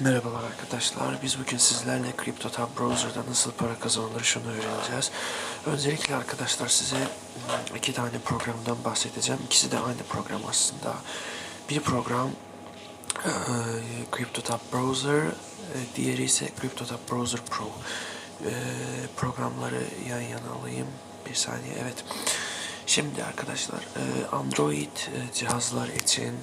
Merhabalar arkadaşlar. Biz bugün sizlerle CryptoTab Browser'da nasıl para kazanılır şunu öğreneceğiz. Öncelikle arkadaşlar size hmm, iki tane programdan bahsedeceğim. İkisi de aynı program aslında. Bir program eee, CryptoTab Browser, e, diğeri ise CryptoTab Browser Pro. Programları yan yana alayım. Bir saniye, evet. Şimdi arkadaşlar Android e, cihazlar için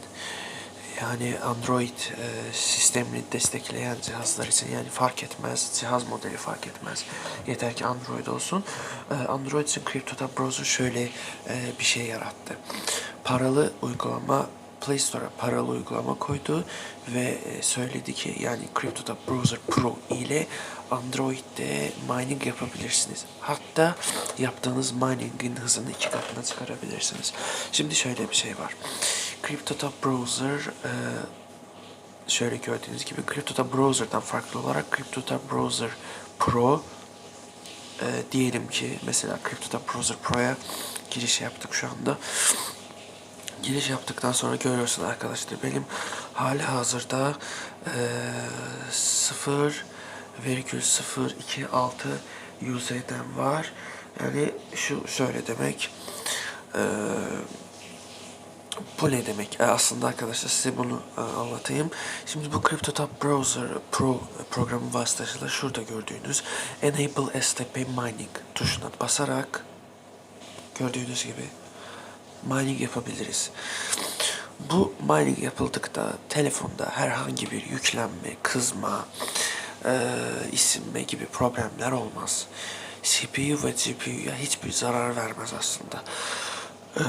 yani Android e, sistemini destekleyen cihazlar için yani fark etmez, cihaz modeli fark etmez. Yeter ki Android olsun. E, Android için CryptoTab Browser şöyle e, bir şey yarattı. Paralı uygulama Play Store'a paralı uygulama koydu ve e, söyledi ki yani CryptoTab Browser Pro ile Android'de mining yapabilirsiniz. Hatta yaptığınız miningin hızını iki katına çıkarabilirsiniz. Şimdi şöyle bir şey var. CryptoTab Browser e, şöyle gördüğünüz gibi CryptoTab Browser'dan farklı olarak CryptoTab Browser Pro e, diyelim ki mesela CryptoTab Browser Pro'ya giriş yaptık şu anda. Giriş yaptıktan sonra görüyorsun arkadaşlar benim hali hazırda e, 0,026 UZ'den var. Yani şu şöyle demek. E, bu ne demek? E, aslında arkadaşlar size bunu e, anlatayım. Şimdi bu CryptoTab Browser Pro programı vasıtasıyla şurada gördüğünüz Enable STP Mining tuşuna basarak gördüğünüz gibi mining yapabiliriz. Bu mining yapıldıkta telefonda herhangi bir yüklenme, kızma, e, isinme gibi problemler olmaz. CPU ve GPU'ya hiçbir zarar vermez aslında. E,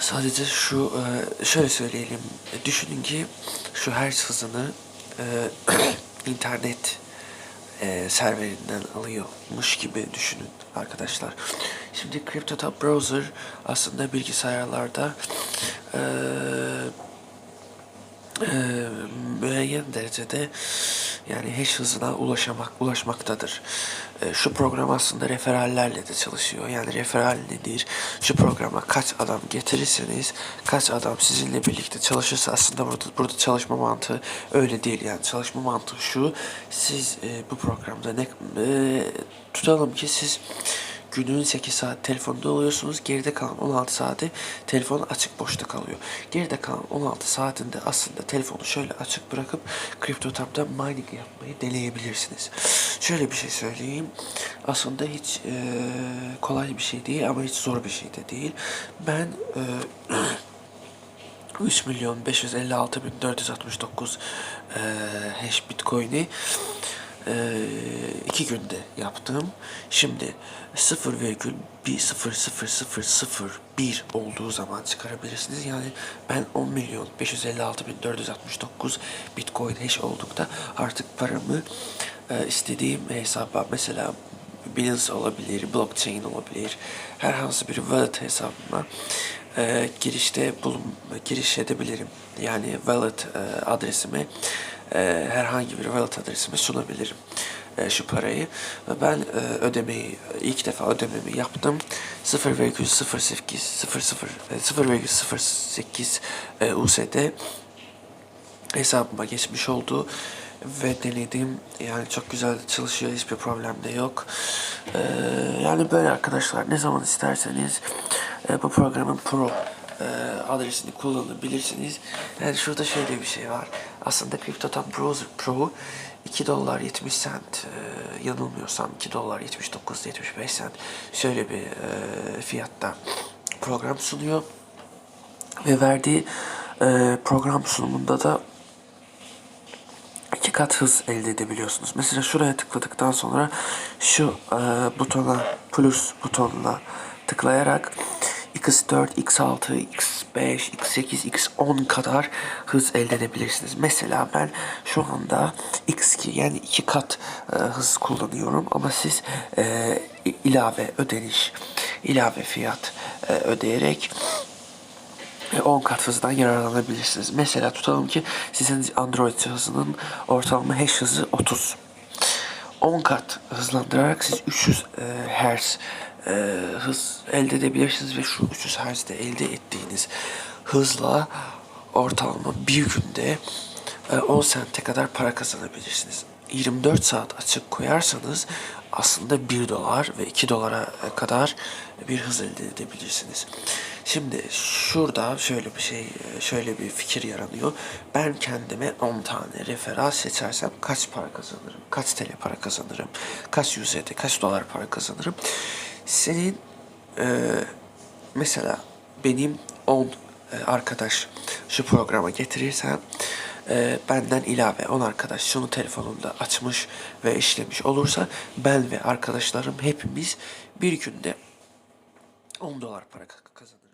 sadece şu, e, şöyle söyleyelim. Düşünün ki şu hertz hızını e, internet e, serverinden alıyormuş gibi düşünün arkadaşlar. Şimdi CryptoTab Browser aslında bilgisayarlarda e, e, müeyyen derecede yani hash hızına ulaşamak, ulaşmaktadır. E, şu program aslında referallerle de çalışıyor. Yani referal nedir? Şu programa kaç adam getirirseniz, kaç adam sizinle birlikte çalışırsa aslında burada, burada çalışma mantığı öyle değil. Yani çalışma mantığı şu, siz e, bu programda ne e, tutalım ki siz Günün 8 saat telefonda oluyorsunuz. Geride kalan 16 saati telefon açık boşta kalıyor. Geride kalan 16 saatinde aslında telefonu şöyle açık bırakıp CryptoTab'da mining yapmayı deneyebilirsiniz. Şöyle bir şey söyleyeyim. Aslında hiç e, kolay bir şey değil ama hiç zor bir şey de değil. Ben e, 3 milyon 556 bin 469 e, hash bitcoin'i iki günde yaptım. Şimdi 0,10001 olduğu zaman çıkarabilirsiniz. Yani ben 10 milyon 556 bin 469 bitcoin hash oldukta artık paramı e, istediğim hesaba mesela Binance olabilir, blockchain olabilir, herhangi bir wallet hesabıma e, girişte bulun, giriş edebilirim. Yani wallet e, adresimi e, herhangi bir wallet adresimi sunabilirim e, şu parayı. Ve ben e, ödemeyi ilk defa ödememi yaptım. 0,08 00 e, 0,08 e, USD hesabıma geçmiş oldu ve denedim. Yani çok güzel çalışıyor. Hiçbir problem de yok. Ee, yani böyle arkadaşlar ne zaman isterseniz e, bu programın pro e, adresini kullanabilirsiniz. Yani şurada şöyle bir şey var. Aslında CryptoTab Browser Pro 2 dolar 70 cent e, yanılmıyorsam 2 dolar 79 75 cent şöyle bir e, fiyatta program sunuyor. Ve verdiği e, program sunumunda da iki kat hız elde edebiliyorsunuz. Mesela şuraya tıkladıktan sonra şu e, butona plus butonuna tıklayarak X4, X6, X5, X8, X10 kadar hız elde edebilirsiniz. Mesela ben şu anda X2 yani iki kat e, hız kullanıyorum ama siz e, ilave ödeniş, ilave fiyat e, ödeyerek 10 kat hızdan yararlanabilirsiniz. Mesela tutalım ki sizin Android cihazının ortalama hash hızı 30. 10 kat hızlandırarak siz 300 e, Hz e, hız elde edebilirsiniz ve şu 300 Hz'de elde ettiğiniz hızla ortalama bir günde e, 10 sente kadar para kazanabilirsiniz. 24 saat açık koyarsanız aslında 1 dolar ve 2 dolara kadar bir hız elde edebilirsiniz. Şimdi şurada şöyle bir şey, şöyle bir fikir yaranıyor. Ben kendime 10 tane referans seçersem kaç para kazanırım? Kaç TL para kazanırım? Kaç USD, kaç dolar para kazanırım? Senin e, mesela benim 10 e, arkadaş şu programa getirirsem e, benden ilave 10 arkadaş şunu telefonunda açmış ve işlemiş olursa ben ve arkadaşlarım hepimiz bir günde 10 dolar para ka- kazanırız.